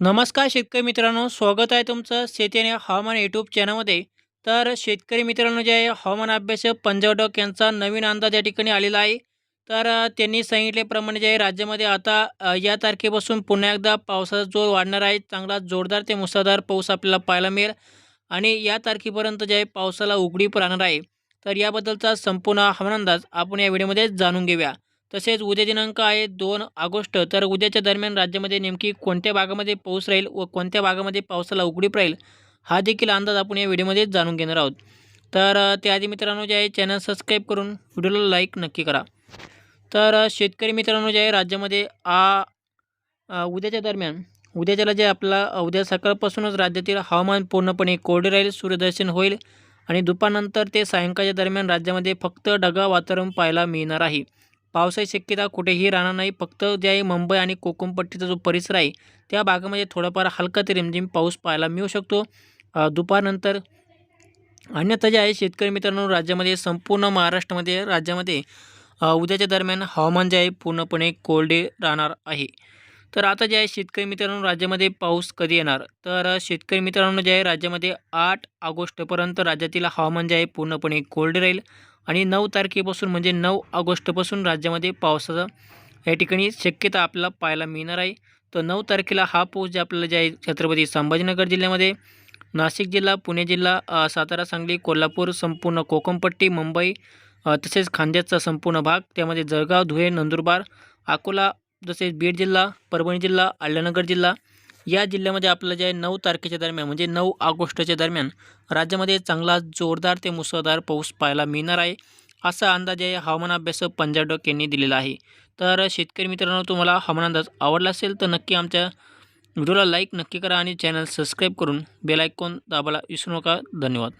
नमस्कार शेतकरी मित्रांनो स्वागत आहे तुमचं शेती आणि हवामान यूट्यूब चॅनलमध्ये तर शेतकरी मित्रांनो जे आहे हवामान अभ्यासक पंजाब डॉक यांचा नवीन अंदाज या ठिकाणी आलेला आहे. तर त्यांनी सांगितल्याप्रमाणे जे आहे राज्यामध्ये आता या तारखेपासून पुन्हा एकदा पावसाचा जोर वाढणार आहे. चांगला जोरदार ते मुसळधार पाऊस आपल्याला पाहायला मिळेल. आणि या तारखेपर्यंत जे आहे पावसाला उघडीप राहणार आहे. तर याबद्दलचा संपूर्ण हवामान अंदाज आपण या व्हिडिओमध्ये जाणून घेऊया. तसेच उद्या दिनांक आहे दोन ऑगस्ट. तर उद्याच्या दरम्यान राज्यामध्ये नेमकी कोणत्या भागामध्ये पाऊस राहील व कोणत्या भागामध्ये पावसाला उघडीप राहील हा देखील अंदाज आपण या व्हिडिओमध्ये जाणून घेणार आहोत. तर त्याआधी मित्रांनो जे आहे चॅनल सबस्क्राईब करून व्हिडिओला लाईक नक्की करा. तर शेतकरी मित्रांनो जे आहे राज्यामध्ये आ उद्याच्या दरम्यान उद्याच्याला जे आपला उद्या सकाळपासूनच राज्यातील हवामान पूर्णपणे कोरडे राहील सूर्यदर्शन होईल आणि दुपारनंतर ते सायंकाळच्या दरम्यान राज्यामध्ये फक्त ढगा वातावरण पाहायला मिळणार आहे. पावसाची शक्यता कुठेही राहणार नाही. फक्त जे आहे मुंबई आणि कोकणपट्टीचा जो परिसर आहे त्या भागामध्ये थोडाफार हलका ते रिमझिम पाऊस पाहायला मिळू शकतो. दुपारनंतर अन्यथा जे आहे शेतकरी मित्रांनो राज्यामध्ये संपूर्ण महाराष्ट्रामध्ये राज्यामध्ये उद्याच्या दरम्यान हवामान जे आहे पूर्णपणे कोरडे राहणार आहे. तर आता जे आहे शेतकरी मित्रांनो राज्यामध्ये पाऊस कधी येणार? तर शेतकरी मित्रांनो जे आहे राज्यामध्ये आठ ऑगस्टपर्यंत राज्यातील हवामान जे आहे पूर्णपणे कोरडे राहील आणि नऊ तारखेपासून म्हणजे नऊ ऑगस्टपासून राज्यामध्ये पावसाचा या ठिकाणी शक्यता आपल्याला पाहायला मिळणार आहे. तर नऊ तारखेला हा पाऊस जे आपल्याला जे आहे छत्रपती संभाजीनगर जिल्ह्यामध्ये नाशिक जिल्हा पुणे जिल्हा सातारा सांगली कोल्हापूर संपूर्ण कोकणपट्टी मुंबई तसेच खांद्याचा संपूर्ण भाग त्यामध्ये जळगाव धुळे नंदुरबार अकोला तसेच बीड जिल्हा परभणी जिल्हा अल्लानगर जिल्हा या जिल्ह्यामध्ये आपलं जे आहे नऊ तारखेच्या दरम्यान म्हणजे नऊ ऑगस्टच्या दरम्यान राज्यामध्ये चांगला जोरदार ते मुसळधार पाऊस पाहायला मिळणार आहे असा अंदाज आहे हवामान अभ्यासक पंजाब डॉक यांनी दिलेला आहे. तर शेतकरी मित्रांनो तुम्हाला हवामान अंदाज आवडला असेल तर नक्की आमच्या व्हिडिओला लाईक नक्की करा आणि चॅनल सबस्क्राईब करून बेलायकॉन दाबायला विसरू नका. धन्यवाद.